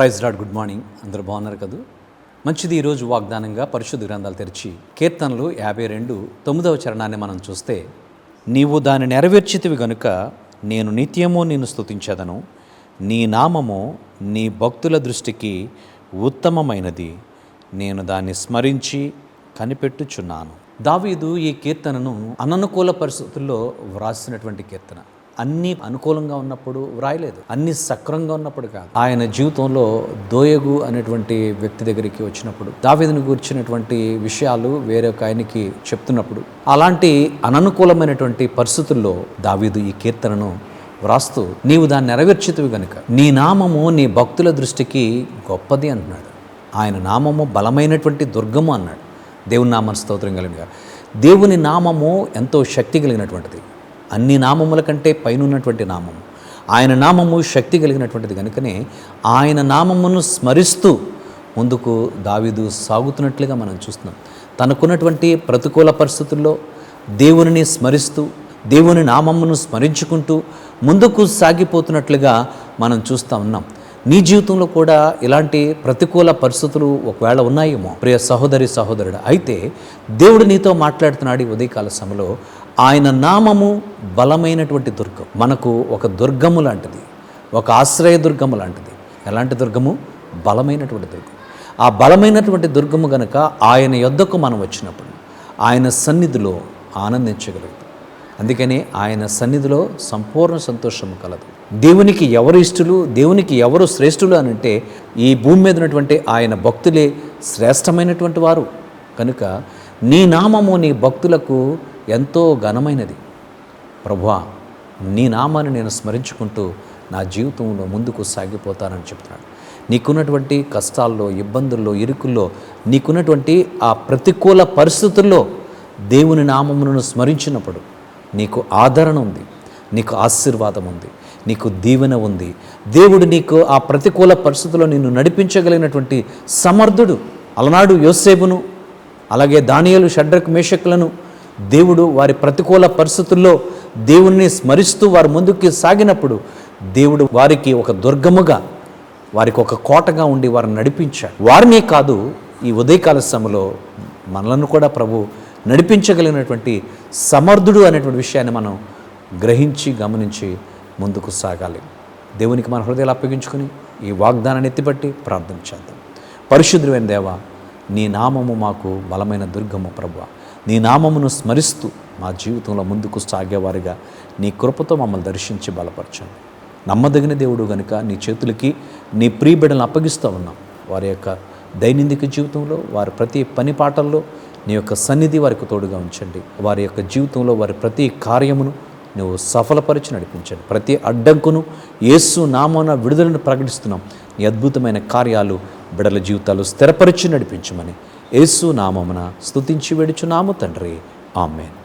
Praise lord good morning. అందరూ బాగున్నారు కదూ? మంచిది ఈరోజు వాగ్దానంగా పరిశుద్ధ గ్రంథాలు తెరిచి కీర్తనలు యాభై రెండు తొమ్మిదవ చరణాన్ని మనం చూస్తే నీవు దాన్ని నెరవేర్చితివి గనుక నేను నిత్యము నిన్ను స్థుతించదను నీ నామము నీ భక్తుల దృష్టికి ఉత్తమమైనది. నేను దాన్ని స్మరించి కనిపెట్టుచున్నాను. దావీదు ఈ కీర్తనను అననుకూల పరిస్థితుల్లో వ్రాసినటువంటి కీర్తన. అన్నీ అనుకూలంగా ఉన్నప్పుడు వ్రాయలేదు. అన్నీ సక్రంగా ఉన్నప్పుడు కాదు. ఆయన జీవితంలో దోయగు అనేటువంటి వ్యక్తి దగ్గరికి వచ్చినప్పుడు దావేదిని గురించినటువంటి విషయాలు వేరొక ఆయనకి చెప్తున్నప్పుడు అలాంటి అననుకూలమైనటువంటి పరిస్థితుల్లో దావీదు ఈ కీర్తనను వ్రాస్తూ నీవు దాన్ని నెరవేర్చితివి గనుక. నీ నామము నీ భక్తుల దృష్టికి గొప్పది అంటున్నాడు ఆయన నామము బలమైనటువంటి దుర్గము అన్నాడు. దేవుని నామన స్తోత్రం కలిగిన దేవుని నామము ఎంతో శక్తి కలిగినటువంటిది. అన్ని నామముల కంటే పైనున్నటువంటి నామము ఆయన నామము శక్తి కలిగినటువంటిది కనుకనే ఆయన నామమును స్మరిస్తూ ముందుకు దావీదు సాగుతున్నట్లుగా మనం చూస్తున్నాం. తనకున్నటువంటి ప్రతికూల పరిస్థితుల్లో దేవునిని స్మరిస్తూ దేవుని నామమును స్మరించుకుంటూ ముందుకు సాగిపోతున్నట్లుగా మనం చూస్తూ ఉన్నాం. నీ జీవితంలో కూడా ఇలాంటి ప్రతికూల పరిస్థితులు ఒకవేళ ఉన్నాయేమో. ప్రియ సహోదరి సహోదరుడు అయితే దేవుడు నీతో మాట్లాడుతున్నాడు ఈ ఉదయకాల సమయంలో. ఆయన నామము బలమైనటువంటి దుర్గం. మనకు ఒక దుర్గము లాంటిది. ఒక ఆశ్రయ దుర్గము లాంటిది. ఎలాంటి దుర్గము? బలమైనటువంటి దుర్గం. ఆ బలమైనటువంటి దుర్గము గనక ఆయన యొద్దకు మనం వచ్చినప్పుడు ఆయన సన్నిధిలో ఆనందించగలుగుతాం అందుకనే ఆయన సన్నిధిలో సంపూర్ణ సంతోషము కలదు. దేవునికి ఎవరు ఇష్టలు? దేవునికి ఎవరు శ్రేష్ఠులు అని అంటే ఈ భూమి మీద ఉన్నటువంటి ఆయన భక్తులే శ్రేష్టమైనటువంటి వారు. కనుక నీ నామము నీ భక్తులకు ఎంతో ఘనమైనది. ప్రభువా నీ నామాన్ని నేను స్మరించుకుంటూ నా జీవితంలో ముందుకు సాగిపోతానని చెప్తున్నాడు. నీకున్నటువంటి కష్టాల్లో ఇబ్బందుల్లో ఇరుకుల్లో నీకున్నటువంటి ఆ ప్రతికూల పరిస్థితుల్లో దేవుని నామమును స్మరించినప్పుడు నీకు ఆదరణ ఉంది నీకు ఆశీర్వాదం ఉంది నీకు దీవెన ఉంది. దేవుడు నీకు ఆ ప్రతికూల పరిస్థితుల్లో నిన్ను నడిపించగలిగినటువంటి సమర్థుడు అలనాడు యోసేపును అలాగే దానియలు షడ్రక్ మేషకులను దేవుడు వారి ప్రతికూల పరిస్థితుల్లో దేవుణ్ణి స్మరిస్తూ వారు ముందుకు సాగినప్పుడు దేవుడు వారికి ఒక దుర్గముగా వారికి ఒక కోటగా ఉండి వారిని నడిపించాడు. వారిని కాదు ఈ ఉదయకాల సమయంలో మనలను కూడా ప్రభు నడిపించగలిగినటువంటి సమర్థుడు అనేటువంటి విషయాన్ని మనం గ్రహించి గమనించి ముందుకు సాగాలి. దేవునికి మన హృదయాలు అప్పగించుకొని ఈ వాగ్దానాన్ని ఎత్తిపట్టి ప్రార్థన చేద్దాం. పరిశుద్ధమైన దేవ నీ నామము మాకు బలమైన దుర్గము ప్రభు. నీ నామమును స్మరిస్తూ మా జీవితంలో ముందుకు సాగేవారిగా నీ కృపతో మమ్మల్ని దర్శించి బలపరచండి. నమ్మదగిన దేవుడు గనుక నీ చేతులకి నీ ప్రియబిడ్డలను అప్పగిస్తూ ఉన్నాం. వారి యొక్క దైనందిక జీవితంలో వారి ప్రతి పని పాటల్లో నీ యొక్క సన్నిధి వారికి తోడుగా ఉంచండి. వారి యొక్క జీవితంలో వారి ప్రతి కార్యమును నువ్వు సఫలపరిచి నడిపించండి. ప్రతి అడ్డంకును యేసు నామన విడుదలను ప్రకటిస్తున్నాం. నీ అద్భుతమైన కార్యాలు బిడల జీవితాలు స్థిరపరిచి నడిపించమని యేసు నామమున స్థుతించి వేడుచున్నాము తండ్రి. ఆమెన్.